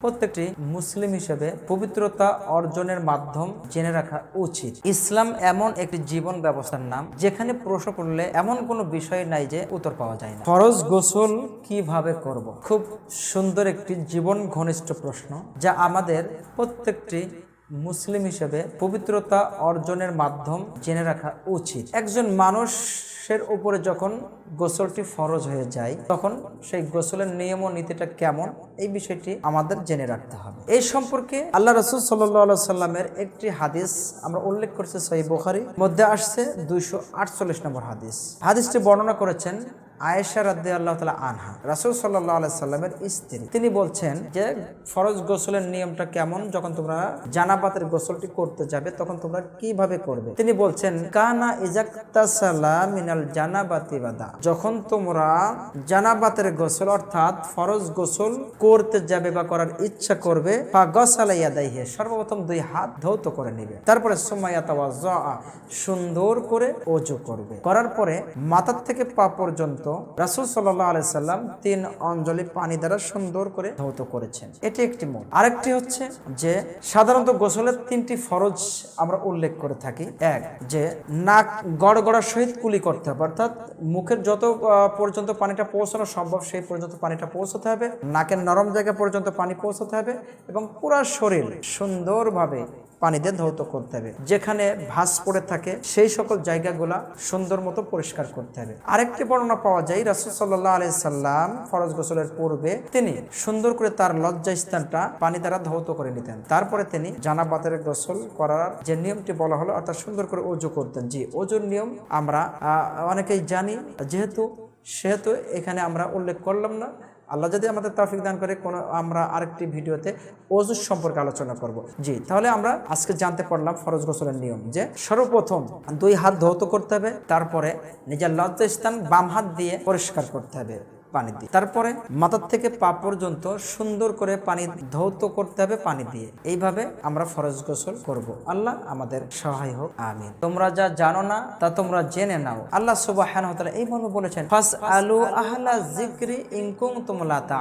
প্রত্যেকটি মুসলিম হিসেবে পবিত্রতা অর্জনের মাধ্যম জেনে রাখা উচিত। ইসলাম এমন একটি জীবন ব্যবস্থার নাম, যেখানে প্রশ্ন করলে এমন কোনো বিষয় নাই যে উত্তর পাওয়া যায় না। ফরজ গোসল কীভাবে করব। খুব সুন্দর একটি জীবন ঘনিষ্ঠ প্রশ্ন, যা আমাদের প্রত্যেকটি মুসলিম হিসেবে পবিত্রতা অর্জনের মাধ্যম জেনে রাখা উচিত। একজন মানুষের উপরে যখন গোসলটি ফরজ হয়ে যায়, তখন সেই গোসলের নিয়ম ও নীতিটা কেমন? এই বিষয়টি আমাদের জেনে রাখতে হবে। এই সম্পর্কে আল্লাহ রসুল সাল্লাহ সাল্লামের একটি হাদিস আমরা উল্লেখ করছি সহি বোখারি, মধ্যে আসছে দুইশো আটচল্লিশ নম্বর হাদিস। হাদিসটি বর্ণনা করেছেন আয়েশা রাদ্দি আল্লাহ তালা আনহা, রাসুল সাল্লাহ সাল্লামের স্ত্রী। তিনি বলছেন যে, ফরজ গোসলের নিয়মটা কেমন? যখন তোমরা জানাবাতের গোসলটি করতে যাবে, তখন তোমরা কীভাবে করবে? তিনি বলছেন, কানা ইজাক্তাসালা মিনাল জানাবাতি বাদা। যখন তোমরা জানাবাতের গোসল, অর্থাৎ ফরজ গোসল করতে যাবে বা করার ইচ্ছা করবে বা গসালাইয়া দাইহে সর্বপ্রথম দুই হাত ধৌত করে নেবে। তারপরে সুমাইয়াতা সুন্দর করে অজু করবে। করার পরে মাথার থেকে পা পর্যন্ত রাসুল সাল্লাহ আলাইসাল্লাম তিন অঞ্জলি পানি দ্বারা সুন্দর করে ধৌত করেছেন। এটি একটি মত আরেকটি হচ্ছে যে সাধারণত গোসলের তিনটি ফরজ আমরা উল্লেখ করে থাকি। এক, যে নাক গড়গড়ার সহিত কুলি করতে হবে, অর্থাৎ মুখের যত পর্যন্ত পানিটা পৌঁছানো সম্ভব, সেই পর্যন্ত পানিটা পৌঁছতে হবে। নাকের নরম জায়গা পর্যন্ত পানি পৌঁছতে হবে এবং পুরা শরীর সুন্দরভাবে পানি দিয়ে ধৌত করতে হবে। যেখানে ভাস পড়ে থাকে, সেই সকল জায়গাগুলা সুন্দর মতো পরিষ্কার করতে হবে। আরেকটি বর্ণনা পাওয়া যায় রাসুল সাল্লাহ আলি সাল্লাম ফরজ গোসলের পূর্বে তিনি সুন্দর করে তার লজ্জা স্থানটা পানি দ্বারা ধৌত করে নিতেন। তারপরে তিনি জানাবাতের গোসল করার যে নিয়মটি বলা হলো, অর্থাৎ সুন্দর করে অজু করতেন। জি অজুর নিয়ম আমরা অনেকেই জানি, যেহেতু, সেহেতু এখানে আমরা উল্লেখ করলাম না আল্লাহ যদি আমাদের তৌফিক দান করে, কোনো আমরা আরেকটি ভিডিওতে অজু সম্পর্কে আলোচনা করব। জি, তাহলে আমরা আজকে জানতে পারলাম ফরজ গোসলের নিয়ম যে সর্বপ্রথম দুই হাত ধৌত করতে হবে, তারপরে নিজের লজ্জা স্থান বাম হাত দিয়ে পরিষ্কার করতে হবে। পানি দিয়ে। তারপরে মাথার থেকে পা পর্যন্ত সুন্দর করে পানি ধৌত করতে হবে পানি দিয়ে। এইভাবে আমরা ফরজ গোসল করব। আল্লাহ আমাদের সহায় হোক, আমিন। তোমরা যা জানো না, তা তোমরা জেনে নাও। আল্লাহ সুবাহ এইভাবে বলেছেন ফাস আলু আহলা জিক্রি ইনকুম তোমলা তা